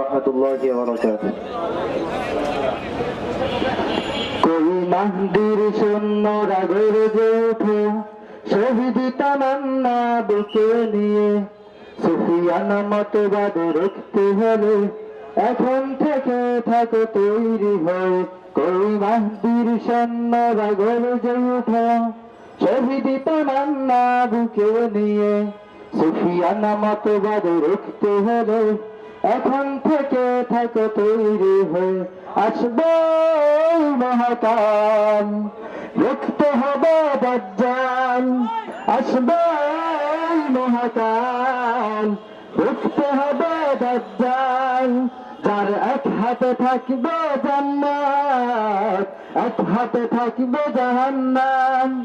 রহমতুল্লাহি কই মাহদির শূন্য রাগের যে উঠে, শহীদ তামান্না বুকে নিয়ে, সুফিয়ানা মতবাদ রুখতে হলে, এখন থেকে থাকো তৈরি হয়ে কই মাহদির শূন্য রাগের যে উঠে, শহীদ তামান্না বুকে নিয়ে, সুফিয়ানা মতবাদ রুখতে হলে এখন থেকে থাকো তৈরি হয়ে আসবে মহাকাল। রুখতে হবে দজ্জাল আসবে মহাকাল। রুখতে হবে দজ্জাল যার এক হাতে থাকবে জান্নাত, এক হাতে থাকবে জাহান্নাম।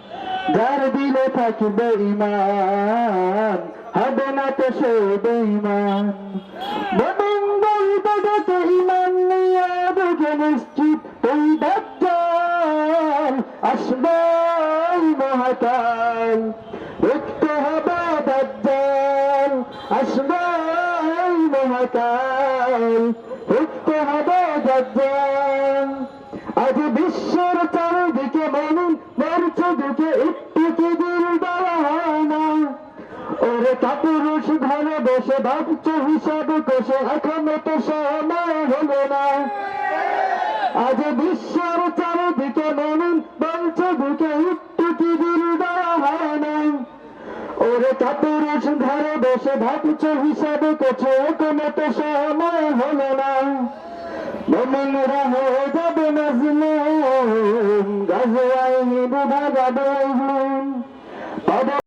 দিলে থাকবে ইমান হবে না তো সে বেঈমান বলবে যাতে ইমান নিয়ে বুঝে নিশ্চিত তুই আসবে মহাকাল। উঠতে হবে আসবে মহাকাল। উঠতে হবে আজ বিশ্বের চারিদিকে মানুষ মরছে দিকে কাপুরুষ ঘরে বসে ভাবছে হিসাব কষে, এখনও তো সময় হলো না। আজ বিশ্বের চারিদিকে মানুষ বলছে দিকে একটু কি দিল দেওয়া হয় না ওরে কাপুরুষ ঘরে বসে ভাবছে হিসাব করছে এখনও তো সময় হলো না। মোমিনরা হয়ে যাবে মাজলুম গাজওয়ায় হিন্দু ভাগাবে